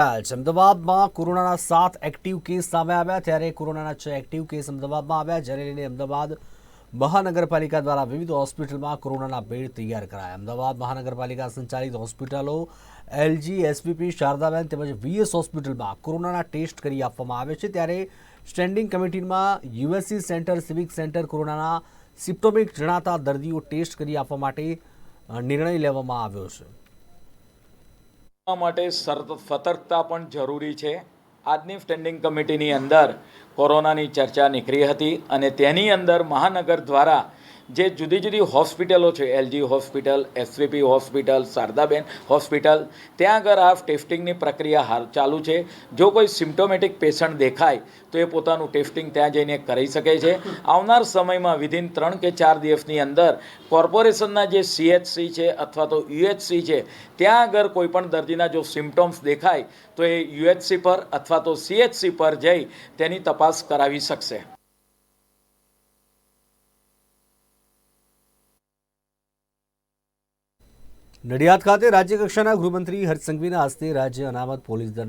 અમદાવાદમાં કોરોનાના સાત એક્ટિવ કેસ સામે આવ્યા ત્યારે કોરોનાના છ એક્ટિવ કેસ અમદાવાદમાં આવ્યા. જેને લઈને અમદાવાદ મહાનગરપાલિકા દ્વારા વિવિધ હોસ્પિટલમાં કોરોનાના બેડ તૈયાર કરાયા. અમદાવાદ મહાનગરપાલિકા સંચાલિત હોસ્પિટલો, એલજી એસપીપી શારદાબેન તેમજ વીએસ હોસ્પિટલમાં કોરોનાના ટેસ્ટ કરી આપવામાં આવે છે. ત્યારે સ્ટેન્ડિંગ કમિટીમાં યુએસસી સેન્ટર, સિવિક સેન્ટર કોરોનાના સિપ્ટોમિક જણાતા દર્દીઓ ટેસ્ટ કરી આપવા માટે નિર્ણય લેવામાં આવ્યો છે. માટે સતર્કતા પણ જરૂરી છે. આજની સ્ટેન્ડિંગ કમિટીની અંદર કોરોનાની ચર્ચા નીકળી હતી અને તેની અંદર મહાનગર દ્વારા જે જુદી જુદી હોસ્પિટલો છે, LG hospital, SVP hospital, Sharadaben hospital, ત્યાં આગળ આ ટેસ્ટિંગની પ્રક્રિયા હાલ ચાલુ છે. જો કોઈ સિમ્ટોમેટિક પેશન્ટ દેખાય, તો એ પોતાનું ટેસ્ટિંગ ત્યાં જઈને કરી શકે છે. આવનાર સમયમાં વિધિન ત્રણ કે ચાર દિવસની અંદર કોર્પોરેશનના જે સીએચસી છે અથવા તો યુએચસી છે, ત્યાં આગળ કોઈપણ દર્દીના જો સિમ્ટોમ્સ દેખાય, તો એ યુએચસી પર અથવા તો સીએચસી પર જઈ તેની તપાસ કરાવી શકશે. નડિયાદ ખાતે રાજ્ય કક્ષાના ગૃહમંત્રી હર્ષ સંઘવીના હસ્તે રાજ્ય અનામત પોલીસ દળ